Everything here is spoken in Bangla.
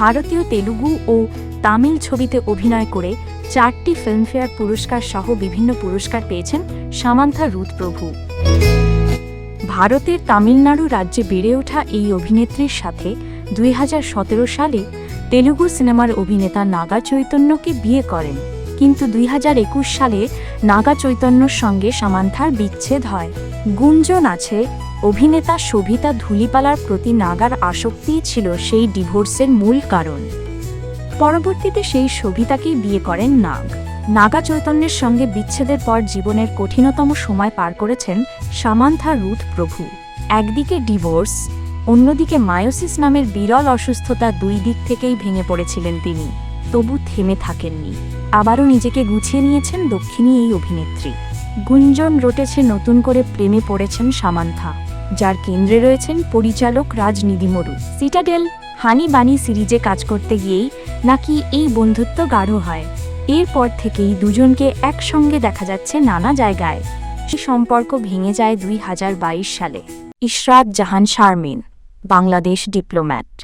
ভারতীয় তেলুগু ও তামিল ছবিতে অভিনয় করে চারটি ফিল্মফেয়ার পুরস্কার সহ বিভিন্ন পুরস্কার পেয়েছেন সামান্থা রুথ প্রভু ভারতের তামিলনাড়ু রাজ্যে বেড়ে ওঠা এই অভিনেত্রীর সাথে দুই হাজার সতেরো সালে তেলুগু সিনেমার অভিনেতা নাগা চৈতন্যকে বিয়ে করেন। কিন্তু দুই হাজার একুশ সালে নাগা চৈতন্যর সঙ্গে সামান্থার বিচ্ছেদ হয়। গুঞ্জন আছে, অভিনেতা শোভিতা ধুলিপালার প্রতি নাগার আসক্তিই ছিল সেই ডিভোর্সের মূল কারণ। পরবর্তীতে সেই শোভিতাকেই বিয়ে করেন নাগ। নাগা চৈতন্যের সঙ্গে বিচ্ছেদের পর জীবনের কঠিনতম সময় পার করেছেন সামান্থা রুথ প্রভু। একদিকে ডিভোর্স, অন্যদিকে মায়োসিস নামের বিরল অসুস্থতা দুই দিক থেকেই ভেঙে পড়েছিলেন তিনি। তবু থেমে থাকেননি। আবারও নিজেকে গুছিয়ে নিয়েছেন দক্ষিণী এই অভিনেত্রী। গুঞ্জন রটেছে নতুন করে প্রেমে পড়েছেন সামান্থা, যার কেন্দ্রে রয়েছেন পরিচালক রাজ নিদিমরু সিটাডেল, হানি বানি সিরিজে কাজ করতে গিয়েই নাকি এই বন্ধুত্ব গাঢ় হয়। এরপর থেকেই দুজনকে একসঙ্গে দেখা যাচ্ছে নানা জায়গায়। সে সম্পর্ক ভেঙে যায় দুই হাজার বাইশ সালে। ইশরাত জাহান শারমিন, বাংলাদেশ ডিপ্লোম্যাট।